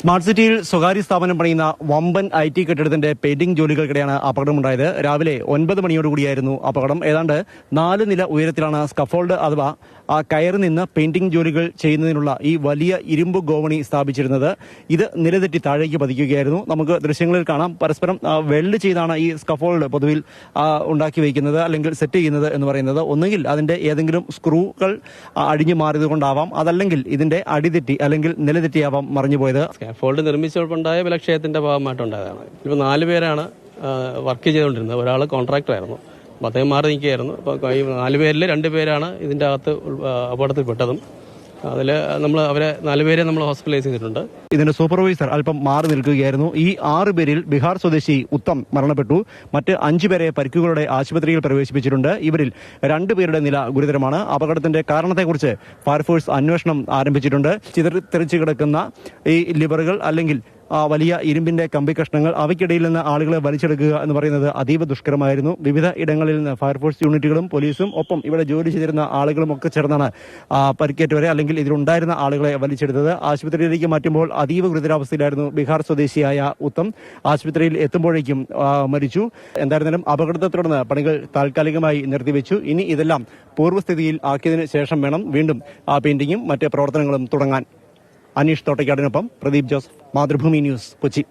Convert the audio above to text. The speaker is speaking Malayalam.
സ്മാർട്ട് സിറ്റിയിൽ സ്വകാര്യ സ്ഥാപനം പണിയുന്ന വമ്പൻ ഐ ടി കെട്ടിടത്തിന്റെ പെയിന്റിംഗ് ജോലികൾക്കിടെയാണ് അപകടമുണ്ടായത്. രാവിലെ ഒൻപത് മണിയോടുകൂടിയായിരുന്നു അപകടം. ഏതാണ്ട് നാല് നില ഉയരത്തിലാണ് സ്കഫോൾഡ് അഥവാ ആ കയറി നിന്ന് പെയിന്റിംഗ് ജോലികൾ ചെയ്യുന്നതിനുള്ള ഈ വലിയ ഇരുമ്പ് ഗോവണി സ്ഥാപിച്ചിരുന്നത്. ഇത് നിലതെറ്റി താഴേക്ക് പതിക്കുകയായിരുന്നു. നമുക്ക് ദൃശ്യങ്ങളിൽ കാണാം. പരസ്പരം വെൽഡ് ചെയ്താണ് ഈ സ്കഫോൾഡ് പൊതുവിൽ ഉണ്ടാക്കി വയ്ക്കുന്നത് അല്ലെങ്കിൽ സെറ്റ് ചെയ്യുന്നത് എന്ന് പറയുന്നത്. ഒന്നുകിൽ അതിന്റെ ഏതെങ്കിലും സ്ക്രൂകൾ അടിഞ്ഞു മാറിയത് കൊണ്ടാവാം അതല്ലെങ്കിൽ ഇതിന്റെ അടിതെറ്റി അല്ലെങ്കിൽ നിലതെറ്റിയാവാം മറിഞ്ഞുപോയത്. സ്കാഫോൾഡ് നിർമ്മിച്ചപ്പോഴുണ്ടായ വിലക്ഷയത്തിന്റെ ഭാഗമായിട്ടുണ്ടായതാണ്. ഇപ്പോൾ നാല് പേരാണ് വർക്ക് ചെയ്തുകൊണ്ടിരുന്നത്. ഒരാൾ കോൺട്രാക്ടറായിരുന്നു. അപ്പോൾ അദ്ദേഹം മാറി നിൽക്കുകയായിരുന്നു. അപ്പോൾ ഈ നാല് പേരിൽ രണ്ട് പേരാണ് ഇതിന്റെ അകത്ത് അപകടത്തിൽപ്പെട്ടതും. അതിൽ നമ്മൾ അവരെ നാലുപേരെ നമ്മൾ ഹോസ്പിറ്റലൈസ് ചെയ്തിട്ടുണ്ട്. ഇതിന്റെ സൂപ്പർവൈസർ അല്പം മാറി നിൽക്കുകയായിരുന്നു. ഈ ആറ് പേരിൽ ബീഹാർ സ്വദേശി ഉത്തം മരണപ്പെട്ടു. മറ്റ് അഞ്ചു പേരെ പരിക്കുകളുടെ ആശുപത്രിയിൽ പ്രവേശിപ്പിച്ചിട്ടുണ്ട്. ഇവരിൽ രണ്ടുപേരുടെ നില ഗുരുതരമാണ്. അപകടത്തിന്റെ കാരണത്തെക്കുറിച്ച് ഫയർഫോഴ്സ് അന്വേഷണം ആരംഭിച്ചിട്ടുണ്ട്. ചിതറിത്തെറിച്ച് കിടക്കുന്ന ഈ ലിവറുകൾ അല്ലെങ്കിൽ വലിയ ഇരുമ്പിന്റെ കമ്പി കഷ്ണങ്ങൾ അവയ്ക്കിടയിൽ നിന്ന് ആളുകളെ വലിച്ചെടുക്കുക എന്ന് പറയുന്നത് അതീവ ദുഷ്കരമായിരുന്നു. വിവിധ ഇടങ്ങളിൽ നിന്ന് ഫയർഫോഴ്സ് യൂണിറ്റുകളും പോലീസും ഒപ്പം ഇവിടെ ജോലി ചെയ്തിരുന്ന ആളുകളും ഒക്കെ ചേർന്നാണ് പരിക്കേറ്റവരെ അല്ലെങ്കിൽ ഇതിലുണ്ടായിരുന്ന ആളുകളെ വലിച്ചെടുത്തത്. ആശുപത്രിയിലേക്ക് മാറ്റുമ്പോൾ അതീവ ഗുരുതരാവസ്ഥയിലായിരുന്നു ബീഹാർ സ്വദേശിയായ ഉത്തം. ആശുപത്രിയിൽ എത്തുമ്പോഴേക്കും മരിച്ചു. എന്തായിരുന്നാലും അപകടത്തെ തുടർന്ന് പണികൾ താൽക്കാലികമായി നിർത്തിവെച്ചു. ഇനി ഇതെല്ലാം പൂർവസ്ഥിതിയിൽ ആക്കിയതിനു ശേഷം വേണം വീണ്ടും ആ പെയിന്റിങ്ങും മറ്റ് പ്രവർത്തനങ്ങളും തുടങ്ങാൻ. അനീഷ് തോട്ടയ്ക്കാടിനൊപ്പം പ്രദീപ് ജോസ് മാതൃഭൂമി ന്യൂസ് കൊച്ചി.